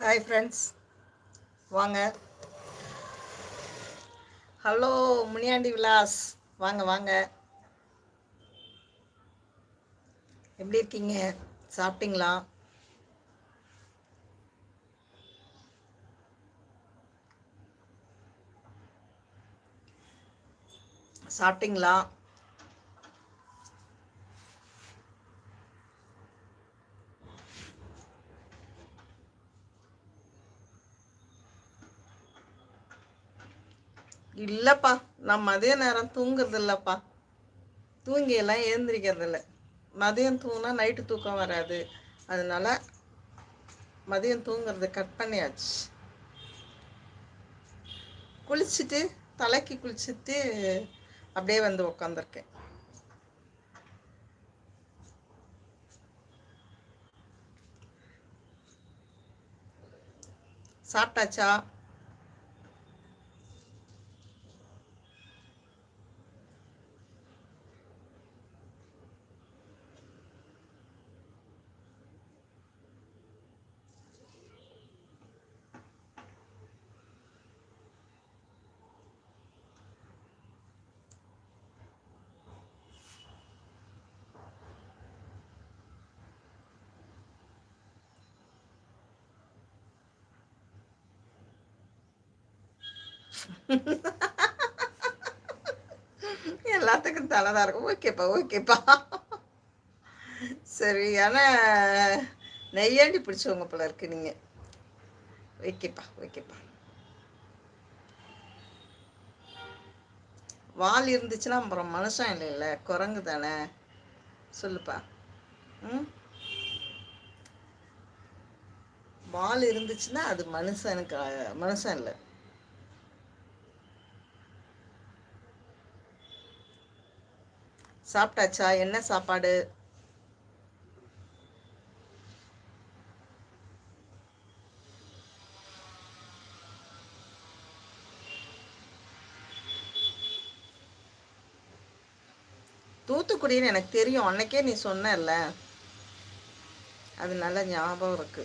Hi friends வாங்க. Hello Muniyandi Vilas. வாங்க வாங்க. எப்படி இருக்கீங்க? சாப்பிட்டீங்களா? சாப்பிட்டீங்களா? இல்லைப்பா நான் மதிய நேரம் தூங்குறது இல்லைப்பா தூங்கி எல்லாம் எழுந்திரிக்கிறது இல்லை மதியம் தூங்கினா நைட்டு தூக்கம் வராது. அதனால மதியம் தூங்குறது கட் பண்ணியாச்சு. குளிச்சுட்டு தலைக்கு குளிச்சுட்டு அப்படியே வந்து உக்காந்துருக்கேன். சாப்பிட்டாச்சா? எல்லாத்துக்கும் தலைதான் இருக்கும். ஓகேப்பா ஓகேப்பா. சரி ஆனா நெய்யாண்டி பிடிச்சவங்க போல இருக்கு நீங்கள் ஓகேப்பா ஓகேப்பா. வால் இருந்துச்சுன்னா அப்புறம் மனுஷன் இல்லைல்ல குரங்கு தானே? சொல்லுப்பா. ம்? வால் இருந்துச்சுன்னா அது மனுஷனுக்கு மனுஷன் இல்லை. சாப்பிட்டாச்சா? என்ன சாப்பாடு? தூத்துக்குடின்னு எனக்கு தெரியும். அன்னைக்கே நீ சொன்னல அது நல்ல ஞாபகம் இருக்கு.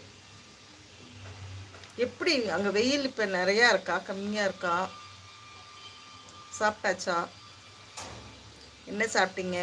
எப்படி அங்கே வெயில் இப்போ நிறையா இருக்கா? கம்மியாக இருக்கா? சாப்பிட்டாச்சா? என்ன சாப்பிட்டீங்க?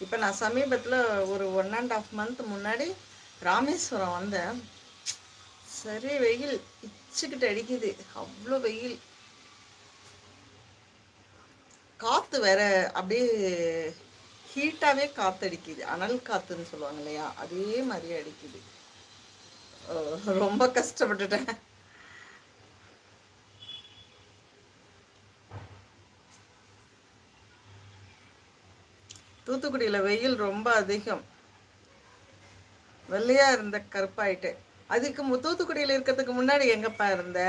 இப்போ நான் சமீபத்தில் ஒரு ஒன் அண்ட் ஆஃப் மந்த் முன்னாடி ராமேஸ்வரம் வந்தேன். சரி வெயில் இச்சுக்கிட்டு அடிக்குது. அவ்வளோ வெயில். காற்று வேற அப்படியே ஹீட்டாகவே காற்று அடிக்குது. அனல் காற்றுன்னு சொல்லுவாங்க இல்லையா? அதே மாதிரி அடிக்குது. ரொம்ப கஷ்டப்பட்டுட்டேன். தூத்துக்குடியில் வெயில் ரொம்ப அதிகம். வெள்ளையா இருந்த கருப்பாயிட்டு. அதுக்கு தூத்துக்குடியில் இருக்கிறதுக்கு முன்னாடி எங்கப்பா இருந்த?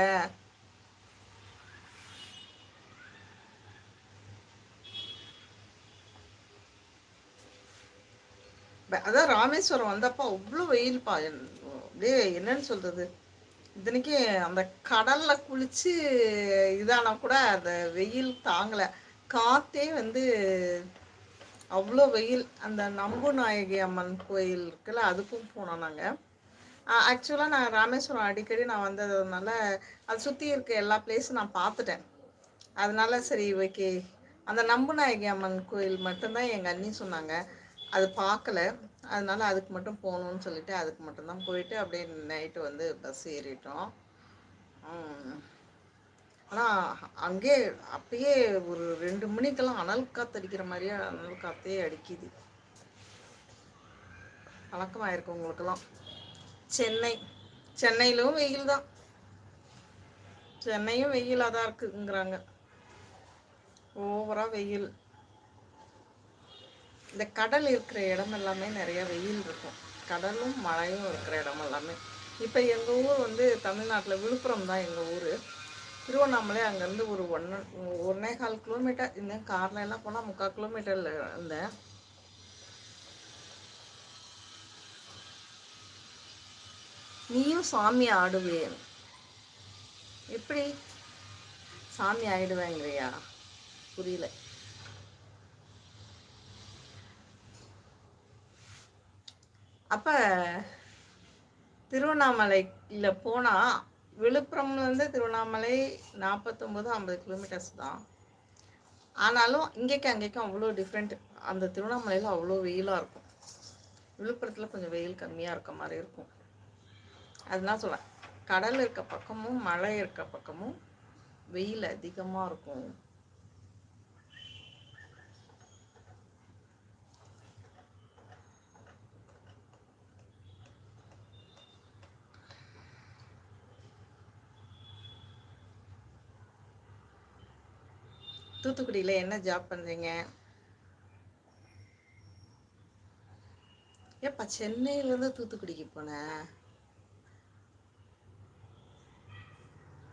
அதான் ராமேஸ்வரம் வந்தப்பா அவ்வளோ வெயில்ப்பா அப்படியே என்னன்னு சொல்றது? இத்தனைக்கு அந்த கடல்ல குளிச்சு இதானா கூட அந்த வெயில் தாங்கலை. காத்தே வந்து அவ்வளோ வெயில். அந்த நம்பு நாயகி அம்மன் கோயில் இருக்குல்ல அதுக்கும் போனோம் நாங்கள் ஆக்சுவலாக நான் ராமேஸ்வரம் அடிக்கடி நான் வந்ததுனால அதை சுற்றி இருக்க எல்லா பிளேஸும் நான் பார்த்துட்டேன். அதனால சரி ஓகே அந்த நம்பு நாயகி அம்மன் கோயில் மட்டும்தான் எங்கள் அண்ணி சொன்னாங்க. அது பார்க்கல. அதனால அதுக்கு மட்டும் போகணுன்னு சொல்லிட்டு அதுக்கு மட்டும்தான் போயிட்டு அப்படியே நைட்டு வந்து பஸ் ஏறிட்டோம். ஆனால் அங்கே அப்பயே ஒரு ரெண்டு மணிக்கெல்லாம் அனல் காற்று அடிக்கிற மாதிரியே அனல் காற்றே அடிக்குது. பழக்கமாயிருக்கு உங்களுக்கெல்லாம். சென்னை. சென்னையிலும் வெயில் தான். சென்னையும் வெயிலாக தான் இருக்குங்கிறாங்க. ஓவராக வெயில். இந்த கடல் இருக்கிற இடம் எல்லாமே நிறைய வெயில் இருக்கும். கடலும் மழையும் இருக்கிற இடம் எல்லாமே. இப்போ எங்கள் ஊர் வந்து தமிழ்நாட்டில் விழுப்புரம் தான் எங்கள் ஊர். திருவண்ணாமலை அங்கேருந்து ஒரு ஒன் ஒன்னே கால் கிலோமீட்டர் இன்னும் காரில் எல்லாம் போனால் முக்கால் கிலோமீட்டரில் இருந்தேன் நீயும் சாமி ஆடுவேன் எப்படி? சாமி ஆயிடுவேங்கிறியா? புரியல. அப்போ திருவண்ணாமலையில் போனால் விழுப்புரம்லேருந்து திருவண்ணாமலை நாற்பத்தொம்போது ஐம்பது கிலோமீட்டர்ஸ் தான். ஆனாலும் இங்கேக்கும் அங்கேக்கும் அவ்வளோ டிஃப்ரெண்ட் அந்த திருவண்ணாமலையில் அவ்வளோ வெயிலாக இருக்கும். விழுப்புரத்தில் கொஞ்சம் வெயில் கம்மியாக இருக்க மாதிரி இருக்கும். அதுதான் சொல்கிறேன் கடல் இருக்க பக்கமும் மழை இருக்க பக்கமும் வெயில் அதிகமாக இருக்கும். தூத்துக்குடியில் என்ன ஜாப் பண்ணுறீங்க ஏப்பா சென்னையிலேருந்து தூத்துக்குடிக்கு போனேன்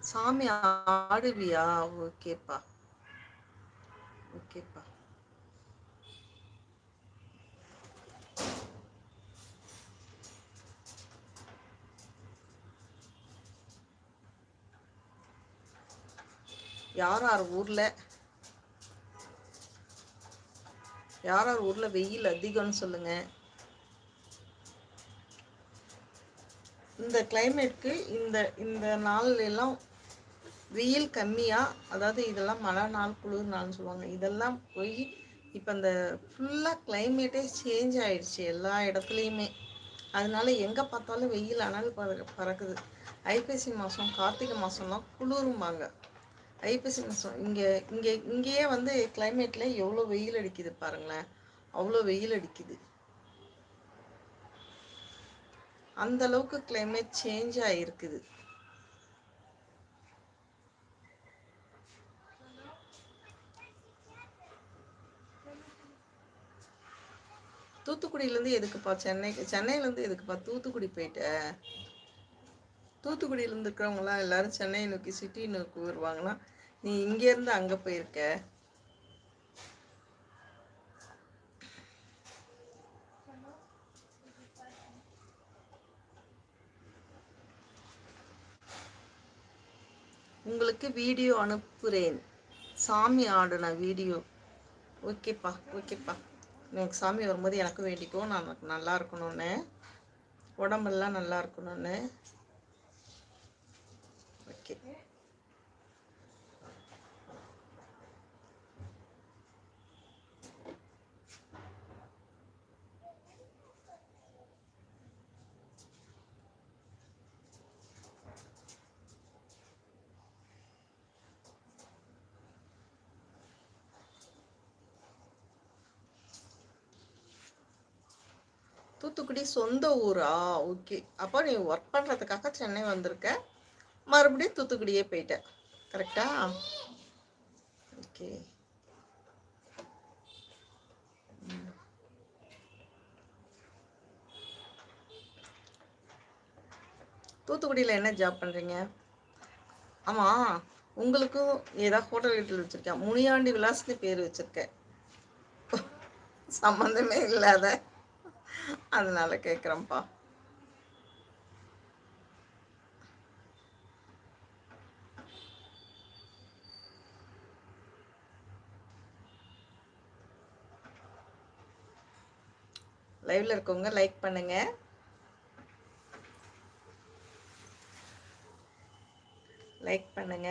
சாமி ஆடுவியா? ஓகேப்பா. ஓகேப்பா. யார் யார் ஊர்ல? யார் யார் ஊரில் வெயில் அதிகம்னு சொல்லுங்க. இந்த கிளைமேட்க்கு இந்த இந்த நாள்ல எல்லாம் வெயில் கம்மியாக அதாவது இதெல்லாம் மழை நாள் குளிர் நாள்னு சொல்லுவாங்க. இதெல்லாம் போய் இப்போ இந்த ஃபுல்லாக கிளைமேட்டே சேஞ்ச் ஆயிடுச்சு எல்லா இடத்துலையுமே. அதனால எங்கே பார்த்தாலும் வெயில் அனல் பறக்குது. ஐப்பசி மாதம் கார்த்திகை மாதம்லாம் குளிரும்பாங்க. ஐப்பசி மாதம் இங்கே இங்கே இங்கேயே வந்து கிளைமேட்டில் எவ்வளோ வெயில் அடிக்குது பாருங்களேன். அவ்வளோ வெயில் அடிக்குது. அந்த அளவுக்கு கிளைமேட் சேஞ்ச் ஆகிருக்குது தூத்துக்குடியிலேருந்து எதுக்குப்பா? சென்னைக்கு சென்னையிலேருந்து எதுக்குப்பா? தூத்துக்குடி போயிட்ட? தூத்துக்குடியிலேருந்து இருக்கிறவங்களாம் எல்லாரும் சென்னையை நோக்கி சிட்டி நோக்கி வருவாங்களா நீ இங்கேருந்து அங்கே போயிருக்க. உங்களுக்கு வீடியோ அனுப்புகிறேன் சாமி ஆடின வீடியோ. ஓகேப்பா ஓகேப்பா. எனக்கு சாமி வரும்போது எனக்கும் வேண்டிக்கும் நான் நல்லா இருக்கணும்னு. உடம்பெல்லாம் நல்லா இருக்கணும்னு ஓகே தூத்துக்குடி சொந்த ஊரா? ஓகே. அப்போ நீ ஒர்க் பண்ணுறதுக்காக சென்னை வந்திருக்க. மறுபடியும் தூத்துக்குடியே போயிட்ட. கரெக்டா ஓகே. தூத்துக்குடியில் என்ன ஜாப் பண்ணுறீங்க ஆமாம் உங்களுக்கும் ஏதாவது ஹோட்டல் வீட்டில் வச்சுருக்கேன் முனியாண்டி விலாஸ்னு பேர் வச்சுருக்கேன் சம்மந்தமே இல்லாத. அதனால கேட்குறேன்ப்பா லைவ்ல இருக்கவங்க லைக் பண்ணுங்க. லைக் பண்ணுங்க.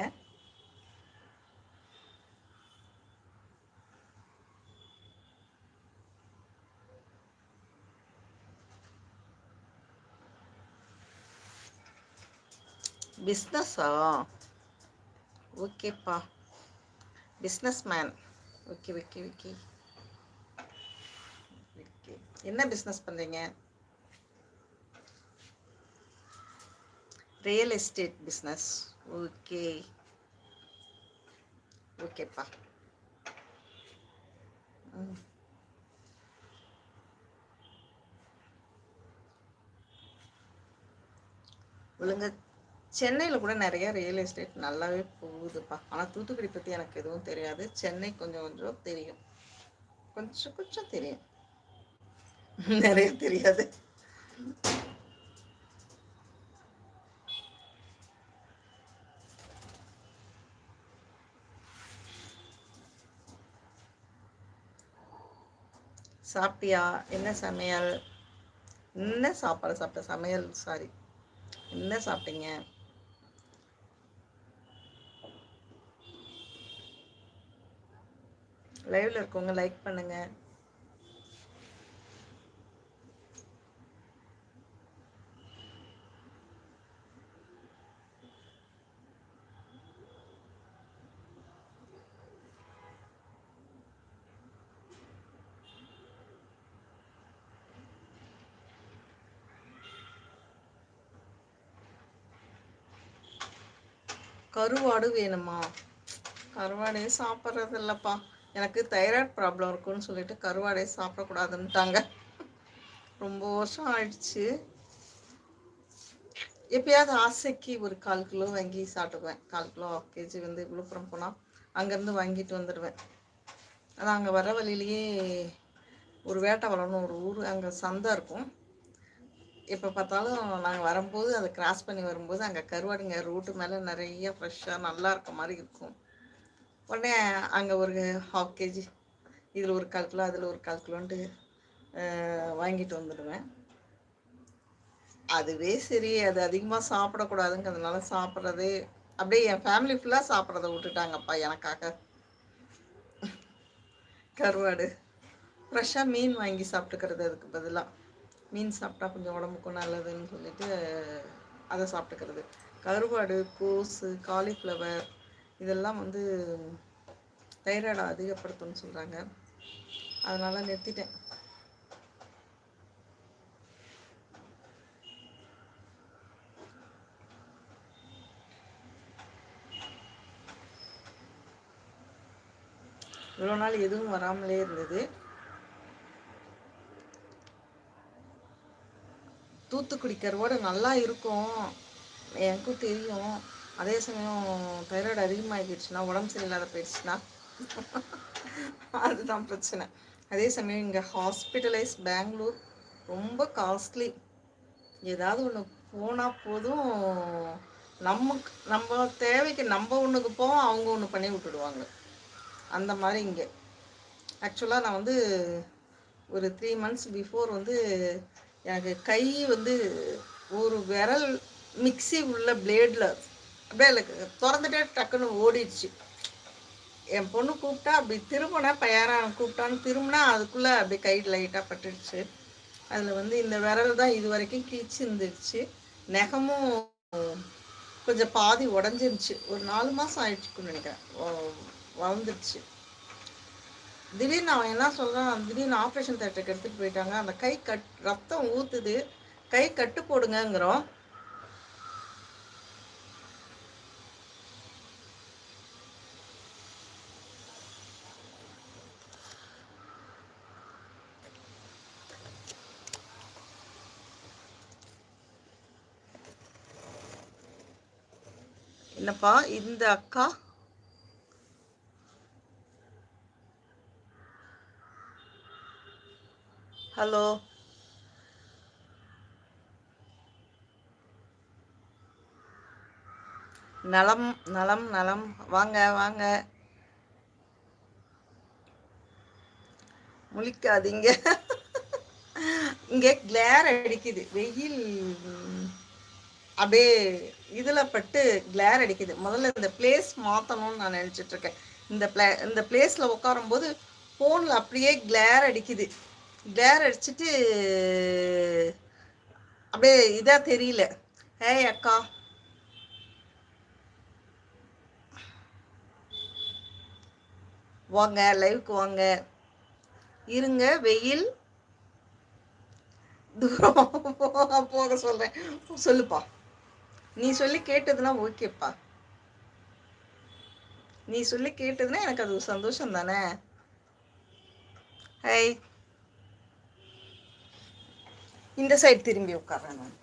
பிஸ்னஸா ஓகேப்பா business man okay okay okay okay என்ன பிஸ்னஸ் பண்ணுறீங்க ரியல் எஸ்டேட் பிஸ்னஸ் ஓகே ஓகேப்பா ம். ஒழுங்கா சென்னையில் கூட நிறைய ரியல் எஸ்டேட் நல்லாவே போகுதுப்பா. ஆனால் தூத்துக்குடி பற்றி எனக்கு எதுவும் தெரியாது. சென்னை கொஞ்சம் கொஞ்சம் தெரியும். கொஞ்சம் கொஞ்சம் தெரியும். நிறைய தெரியாது. சாப்பிட்டியா? என்ன சமையல்? என்ன சாப்பாடு சாப்பிட்ட? சமையல் சாரி என்ன சாப்பிட்டீங்க? லைவ்ல இருக்கவங்க லைக் பண்ணுங்க. கருவாடு வேணுமா? கருவாடே சாப்பிட்றது இல்லைப்பா எனக்கு தைராய்டு ப்ராப்ளம் இருக்குன்னு சொல்லிட்டு கருவாடே சாப்பிடக்கூடாதுன்ட்டாங்க. ரொம்ப வருஷம் ஆயிடுச்சு. எப்பயாவது ஆசைக்கு ஒரு கால் கிலோ வாங்கி சாப்பிட்டுக்குவேன் கால் கிலோ ஆஃப் கேஜி வந்து விழுப்புரம் போனால் அங்கேருந்து வாங்கிட்டு வந்துடுவேன். அதான் அங்கே வர வழியிலேயே ஒரு வேட்டை வளரணும் ஒரு ஊர் அங்கே சந்தை இருக்கும். எப்போ பார்த்தாலும் நாங்கள் வரும்போது அதை கிராஸ் பண்ணி வரும்போது அங்கே கருவாடுங்க ரோட்டு மேலே நிறைய ஃப்ரெஷ்ஷாக நல்லா இருக்க மாதிரி இருக்கும். உடனே அங்கே ஒரு ஹாஃப் கேஜி இதில் ஒரு கால் கிலோ அதில் ஒரு கால் கிலோன்ட்டு வாங்கிட்டு வந்துடுவேன். அதுவே சரி அது அதிகமாக சாப்பிடக்கூடாதுங்கிறதுனால சாப்பிட்றது அப்படியே என் ஃபேமிலி ஃபுல்லாக சாப்பிட்றத விட்டுட்டாங்கப்பா எனக்காக. கருவாடு. ஃப்ரெஷ்ஷாக மீன் வாங்கி சாப்பிட்டுக்கிறது அதுக்கு பதிலாக மீன் சாப்பிட்டா கொஞ்சம் உடம்புக்கும் நல்லதுன்னு சொல்லிட்டு அதை சாப்பிட்டுக்கிறது. கருவாடு கோஸு காலிஃப்ளவர் இதெல்லாம் வந்து தைராய்டை அதிகப்படுத்தும்னு சொல்கிறாங்க அதனால் நிறுத்திட்டேன். இவ்வளோ நாள் எதுவும் வராமலே இருந்தது. தூத்துக்குடி கருவாடு நல்லா இருக்கும். எனக்கும் தெரியும். அதே சமயம் தைராய்டு அதிகமாகிடுச்சுன்னா உடம்பு சரியில்லாத போயிடுச்சுன்னா அதுதான் பிரச்சனை. அதே சமயம் இங்கே ஹாஸ்பிட்டலைஸ் பெங்களூர் ரொம்ப காஸ்ட்லி ஏதாவது ஒன்று போனால் போதும் நமக்கு நம்ம தேவைக்கு நம்ம ஒன்றுக்கு போவோம் அவங்க ஒன்று பண்ணி விட்டுடுவாங்க. அந்த மாதிரி இங்கே. ஆக்சுவலாக நான் வந்து ஒரு த்ரீ மந்த்ஸ் பிஃபோர் வந்து எனக்கு கை வந்து ஒரு விரல் மிக்சி உள்ள பிளேடில் அப்படியே திறந்துட்டே டக்குன்னு ஓடிடுச்சு. என் பொண்ணு கூப்பிட்டா அப்படி திரும்பினா பையனான் கூப்பிட்டான்னு திரும்பினா அதுக்குள்ளே அப்படி கை லைட்டாக பட்டுடுச்சு. அதில் வந்து இந்த விரல் தான் இது வரைக்கும் கீச்சு நெகமும் கொஞ்சம் பாதி உடஞ்சிருச்சு ஒரு நாலு மாதம் ஆயிடுச்சுன்னு நினைக்கிறேன். வளர்ந்துருச்சு திடீர்னு அவன் என்ன சொல்கிறான் திடீர்னு ஆப்ரேஷன் தேட்டருக்கு எடுத்துகிட்டு போயிட்டாங்க. அந்த கை கட் ரத்தம் ஊற்றுது கை கட்டு போடுங்கங்கிறோம். என்னப்பா இந்த அக்கா? ஹலோ? நலம் நலம் நலம். வாங்க வாங்க. முழிக்காதீங்க. இங்கே கிளேர் அடிக்குது. வெயில். அப்படியே இதில் பட்டு கிளேர் அடிக்குது. முதல்ல இந்த பிளேஸ் மாற்றணும்னு நான் நினச்சிட்ருக்கேன் இந்த பிளே இந்த பிளேஸில் உட்காரும்போது ஃபோனில் அப்படியே கிளேர் அடிக்குது. கிளேர் அடிச்சுட்டு அப்படியே இதாக தெரியல. ஏய் அக்கா. வாங்க லைவுக்கு வாங்க. இருங்க வெயில். தூரம் போக சொல்கிறேன் சொல்லுப்பா. நீ சொல்லி கேட்டதுன்னா ஓகேப்பா. நீ சொல்லி கேட்டதுன்னா எனக்கு அது சந்தோஷம் தானே ஹை. இந்த சைடு திரும்பி உட்கார்றேன் நான்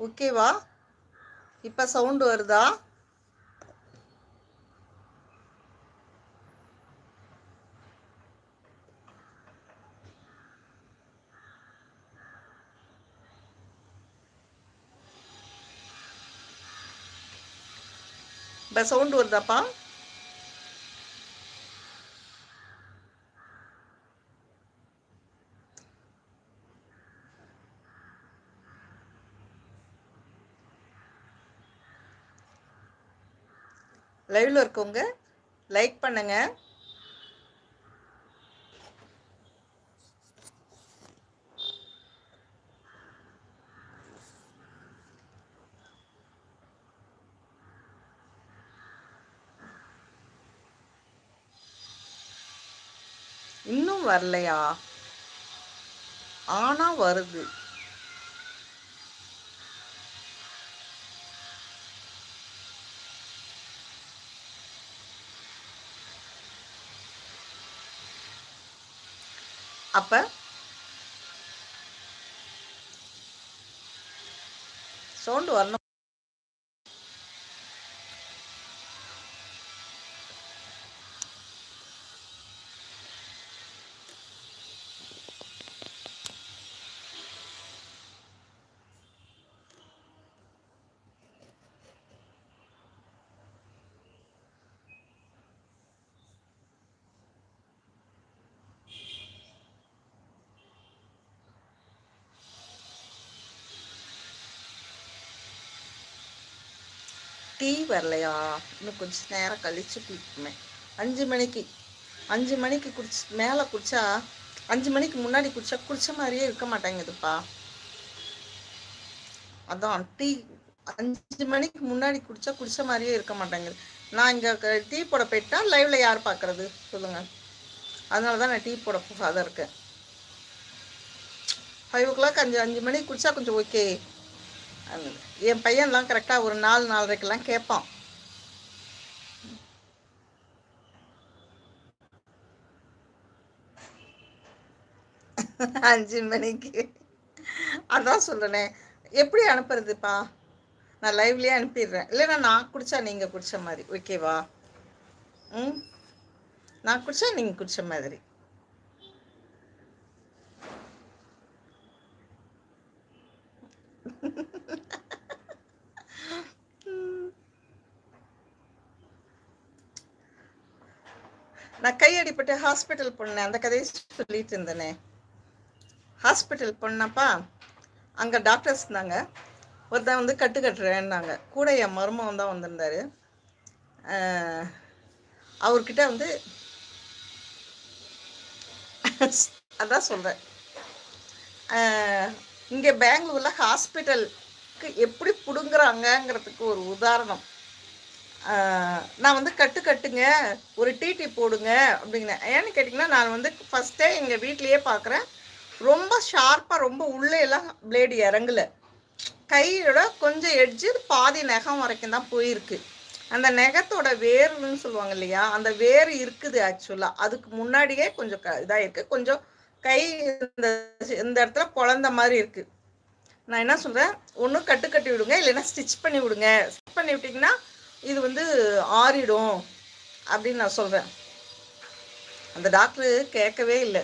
ஓகேவா இப்போ சவுண்டு வருதா? இப்போ சவுண்டு வருதாப்பா? லைவ்ல இருக்கவங்க லைக் பண்ணுங்க. இன்னும் வரலையா? ஆனா வருது. அப்ப சவுண்டு வரணும். டீ வரலையா? இன்னும் கொஞ்சம் நேரம் கழிச்சு குளிக்குமே அஞ்சு மணிக்கு அஞ்சு மணிக்கு குடிச்சு மேலே குடிச்சா அஞ்சு மணிக்கு முன்னாடி குடிச்சா குடிச்ச மாதிரியே இருக்க மாட்டேங்குதுப்பா. அதான் டீ அஞ்சு மணிக்கு முன்னாடி குடிச்சா குடிச்ச மாதிரியே இருக்க மாட்டேங்குது. நான் இங்கே டீ போட போயிட்டா லைவ்ல யார் பார்க்கறது சொல்லுங்க. அதனால தான் நான் டீ போட போகாத இருக்கேன். ஃபைவ் ஓ கிளாக் அஞ்சு அஞ்சு மணிக்கு குடிச்சா கொஞ்சம் ஓகே என் பையன்லாம் கரெக்டாக ஒரு நாலு நாலரைக்கெல்லாம் கேட்பான் அஞ்சு மணிக்கு. அதான் சொல்கிறேனே எப்படி அனுப்புறதுப்பா? நான் லைவ்லேயே அனுப்பிடுறேன். இல்லைன்னா நான் குடித்தா நீங்கள் குடித்த மாதிரி. ஓகேவா ம்? நான் குடித்தா நீங்கள் குடித்த மாதிரி. நான் கையடிப்பட்டு ஹாஸ்பிட்டல் போனேன். அந்த கதையை சொல்லிட்டு இருந்தேனே. ஹாஸ்பிட்டல் போனப்பா அங்கே டாக்டர்ஸ் இருந்தாங்க. ஒருத்தன் வந்து கட்டு கட்டுறேன்னாங்க. கூட என் மருமகன் தான் வந்திருந்தாரு. அவர்கிட்ட வந்து அதான் சொல்கிறேன் இங்கே பெங்களூரில் ஹாஸ்பிட்டலுக்கு எப்படி பிடுங்குறாங்கங்கிறதுக்கு ஒரு உதாரணம். நான் வந்து கட்டு கட்டுங்க ஒரு டிடி போடுங்க அப்படிங்கிறேன் ஏன்னு கேட்டிங்கன்னா நான் வந்து ஃபஸ்ட்டே எங்கள் வீட்லேயே பார்க்குறேன் ரொம்ப ஷார்ப்பாக ரொம்ப உள்ளே எல்லாம் பிளேடு இறங்கல. கையோட கொஞ்சம் எட்ஜு பாதி நகம் வரைக்கும் தான் போயிருக்கு. அந்த நெகத்தோட வேர்னு சொல்லுவாங்க இல்லையா அந்த வேர் இருக்குது ஆக்சுவலாக அதுக்கு முன்னாடியே கொஞ்சம் க இதாக இருக்குது கொஞ்சம் கை இந்த இந்த இடத்துல குழந்த மாதிரி இருக்குது நான் என்ன சொல்கிறேன் ஒன்றும் கட்டு கட்டி விடுங்க இல்லைன்னா ஸ்டிச் பண்ணி விடுங்க. ஸ்டிச் பண்ணி விட்டிங்கன்னா இது வந்து ஆறிடும் அப்படின்னு நான் சொல்கிறேன் அந்த டாக்டரு கேட்கவே இல்லை.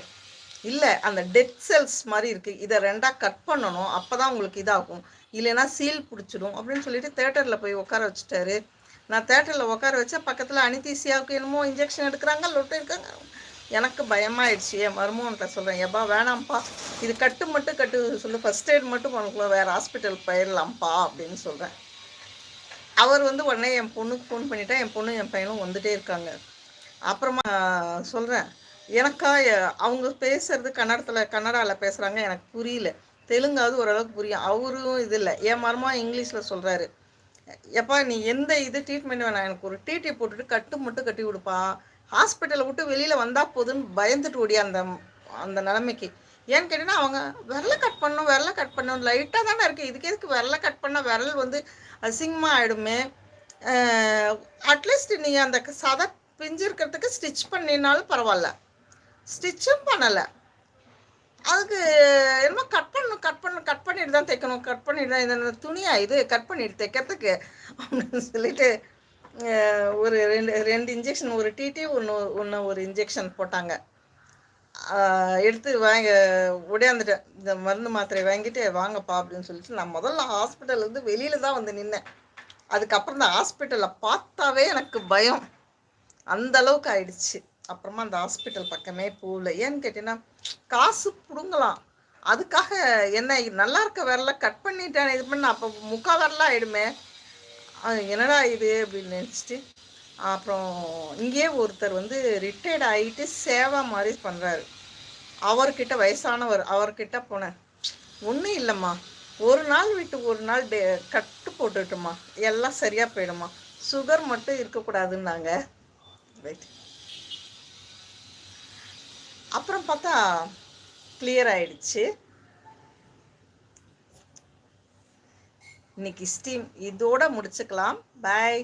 இல்லை அந்த டெட் செல்ஸ் மாதிரி இருக்குது இதை ரெண்டாக கட் பண்ணணும் அப்போ தான் உங்களுக்கு இதாகும். இல்லைன்னா சீல் பிடிச்சிடும் அப்படின்னு சொல்லிட்டு தேட்டரில் போய் உட்கார வச்சுட்டாரு. நான் தேட்டரில் உட்கார வச்சா பக்கத்தில் அனிதீசியாவுக்கு என்னமோ இன்ஜெக்ஷன் எடுக்கிறாங்க லொட்டு இருக்காங்க எனக்கு பயமாயிடுச்சு. என் மருமகன்கிட்ட சொல்கிறேன் எப்பா வேணாம்ப்பா. இது கட்டு மட்டும் கட்டு சொல்லு. ஃபஸ்ட் எய்ட் மட்டும் பண்ணக்குள்ள வேறு ஹாஸ்பிட்டல் போயிடலாம்ப்பா அப்படின்னு சொல்கிறேன் அவர் வந்து உடனே என் பொண்ணுக்கு ஃபோன் பண்ணிட்டா என் பொண்ணு என் பையனும் வந்துட்டே இருக்காங்க. அப்புறமா சொல்கிறேன் எனக்கா அவங்க பேசுறது கன்னடத்தில் கன்னடாவில் பேசுகிறாங்க எனக்கு புரியல. தெலுங்காவது ஓரளவுக்கு புரியும். அவரும் இது இல்லை. என் மரமா இங்கிலீஷில் சொல்கிறாரு எப்பா நீ எந்த இது ட்ரீட்மெண்ட் வேணாம். எனக்கு ஒரு டிடி போட்டுட்டு கட்டு மட்டும் கட்டி விடுப்பா ஹாஸ்பிட்டலை விட்டு வெளியில் வந்தால் போதுன்னு பயந்துட்டு ஓடியா அந்த அந்த நிலைமைக்கு. ஏன்னு கேட்டீங்கன்னா அவங்க விரலை கட் பண்ணும் விரலை கட் பண்ணும் லைட்டாக தானே இருக்குது இதுக்கு எதுக்கு விரலை கட் பண்ணால் விரல் வந்து அசிங்கமாக ஆகிடுமே அட்லீஸ்ட் நீ அந்த சதை பிஞ்சு இருக்கிறதுக்கு ஸ்டிச் பண்ணினாலும் பரவாயில்ல. ஸ்டிச்சும் பண்ணலை. அதுக்கு என்னமோ கட் பண்ணணும் கட் பண்ண கட் பண்ணிட்டு தான் தைக்கணும். கட் பண்ணிட்டு தான் இந்த துணியா இது கட் பண்ணிட்டு தைக்கிறதுக்கு. அப்படின்னு சொல்லிட்டு ஒரு ரெண்டு ரெண்டு இன்ஜெக்ஷன் ஒரு டிடி ஒன்று ஒன்று ஒரு இன்ஜெக்ஷன் போட்டாங்க. எடுத்து வாங்க உடையாந்துட்டேன் இந்த மருந்து மாத்திரை வாங்கிட்டு வாங்கப்பா அப்படின்னு சொல்லிட்டு நான் முதல்ல ஹாஸ்பிட்டல்லேருந்து வெளியில தான் வந்து நின்னேன். அதுக்கப்புறம் இந்த ஹாஸ்பிட்டலில் பார்த்தாவே எனக்கு பயம். அந்த அளவுக்கு ஆயிடுச்சு. அப்புறமா அந்த ஹாஸ்பிட்டல் பக்கமே போகல. ஏன்னு கேட்டீங்கன்னா காசு பிடுங்கலாம். அதுக்காக என்ன நல்லா இருக்க விரல கட் பண்ணிட்டேன் இது பண்ண அப்போ முக்கால் விரலாம் ஆயிடுமே. அது என்னடா இது அப்படின்னு நினச்சிட்டு அப்புறம் இங்கேயே ஒருத்தர் வந்து ரிட்டையர்ட் ஆகிட்டு சேவா மாதிரி பண்ணுறாரு அவர்கிட்ட வயசானவர் அவர்கிட்ட போனேன் ஒன்றும் இல்லைம்மா. ஒரு நாள் விட்டு ஒரு நாள் டே கட்டு போட்டுட்டுமா எல்லாம் சரியாக போயிடுமா சுகர் மட்டும் இருக்கக்கூடாதுன்னாங்க. ரைட் அப்புறம் பார்த்தா கிளியர் ஆயிடுச்சு. இன்னைக்கு ஸ்டீம் இதோட முடிச்சுக்கலாம். பாய்